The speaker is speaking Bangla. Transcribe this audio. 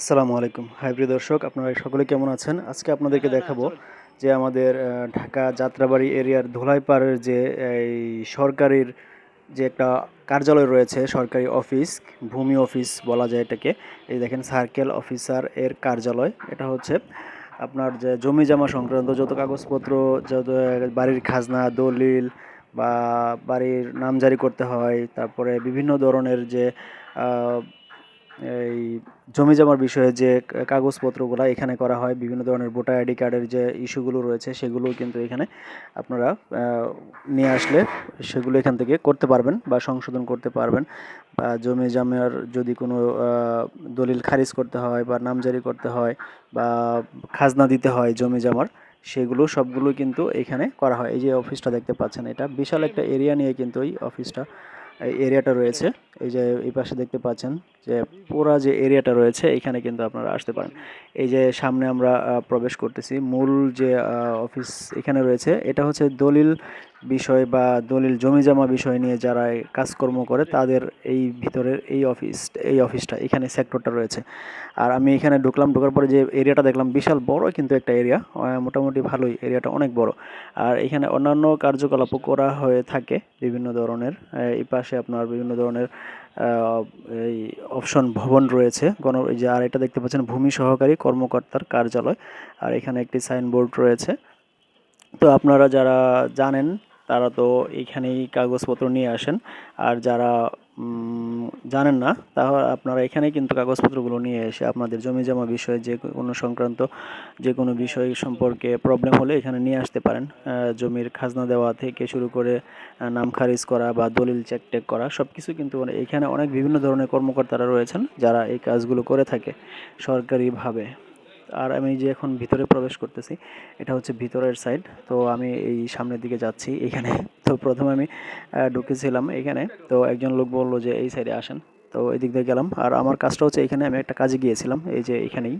আসসালামু আলাইকুম। হাই প্রিয় দর্শক আপনারা সকলে কেমন আছেন? আজকে আপনাদেরকে দেখাবো যে আমাদের ঢাকা যাত্রাবাড়ি এরিয়ার ধোলাইপাড়ের যে এই সরকারির যে একটা কার্যালয় রয়েছে সরকারি অফিস ভূমি অফিস বলা যায় এটাকে এই দেখেন সার্কেল অফিসার এর কার্যালয়। এটা হচ্ছে আপনার যে জমি জমা সংক্রান্ত যত কাগজপত্র যত বাড়ির খাজনা দলিল বা বাড়ির নামজারি করতে হয় তারপরে বিভিন্ন ধরনের যে এই জমি জমার বিষয়ে যে কাগজপত্রগুলো এখানে করা হয়, বিভিন্ন ধরনের ভোটার আইডি কার্ডের যে ইস্যুগুলো রয়েছে সেগুলো কিন্তু এখানে আপনারা নিয়ে আসলে সেগুলো এখান থেকে করতে পারবেন বা সংশোধন করতে পারবেন। বা জমি জমার যদি কোনো দলিল খারিজ করতে হয় বা নামজারি করতে হয় বা খাজনা দিতে হয় জমি জমার, সেগুলো সবগুলো কিন্তু এখানে করা হয়। এই যে অফিসটা দেখতে পাচ্ছেন এটা, বিশাল একটা এরিয়া নিয়ে কিন্তু এই অফিসটা এরিয়াটা রয়েছে। এই যে এই পাশে দেখতে পাচ্ছেন যে পুরা যে এরিয়াটা রয়েছে, এখানে কিন্তু আপনারা আসতে পারেন। এই যে সামনে আমরা প্রবেশ করতেছি। মূল যে অফিস এখানে রয়েছে, এটা হচ্ছে দলিল বিষয় বা দলিল জমি জমা বিষয় নিয়ে যারা কাজকর্ম করে, তাদের এই ভিতরের এই অফিস, এই অফিসটা, এখানে সেক্টরটা রয়েছে। আর আমি এখানে ঢুকলাম, ঢোকার পরে যে এরিয়াটা দেখলাম, বিশাল বড় কিন্তু একটা এরিয়া মোটামুটি ভালোই এরিয়াটা অনেক বড়। আর এখানে অন্যান্য কার্যকলাপও করা হয়ে থাকে বিভিন্ন ধরনের। এই পাশে আপনার বিভিন্ন ধরনের এই অপশন ভবন রয়েছে, গণ যে আর এটা দেখতে পাচ্ছেন, ভূমি সহকারী কর্মকর্তার কার্যালয়। আর এখানে একটি সাইনবোর্ড রয়েছে। তো আপনারা যারা জানেন তারা তো এখানেই কাগজপত্র নিয়ে আসেন। আর যারা জানেন না তাহলে আপনারা এখানেই কিন্তু কাগজপত্রগুলো নিয়ে এসে আপনাদের জমি জমা বিষয়ে যে কোনো সংক্রান্ত, যে কোনো বিষয় সম্পর্কে প্রবলেম হলে এখানে নিয়ে আসতে পারেন। জমির খাজনা দেওয়া থেকে শুরু করে নাম খারিজ করা বা দলিল চেক টেক করা সব কিছু কিন্তু মানে এখানে অনেক বিভিন্ন ধরনের কর্মকর্তারা রয়েছেন যারা এই কাজগুলো করে থাকে সরকারিভাবে। আর আমি যে এখন ভিতরে প্রবেশ করতেছি, এটা হচ্ছে ভিতরের সাইড তো আমি এই সামনের দিকে যাচ্ছি এখানে। তো প্রথমে আমি ঢুকেছিলাম এখানে। তো একজন লোক বলল যে, এই সাইডে আসেন। তো এদিক দিক দিয়ে গেলাম। আর আমার কাজটা হচ্ছে এখানে আমি একটা কাজে গিয়েছিলাম। এই যে এখানেই।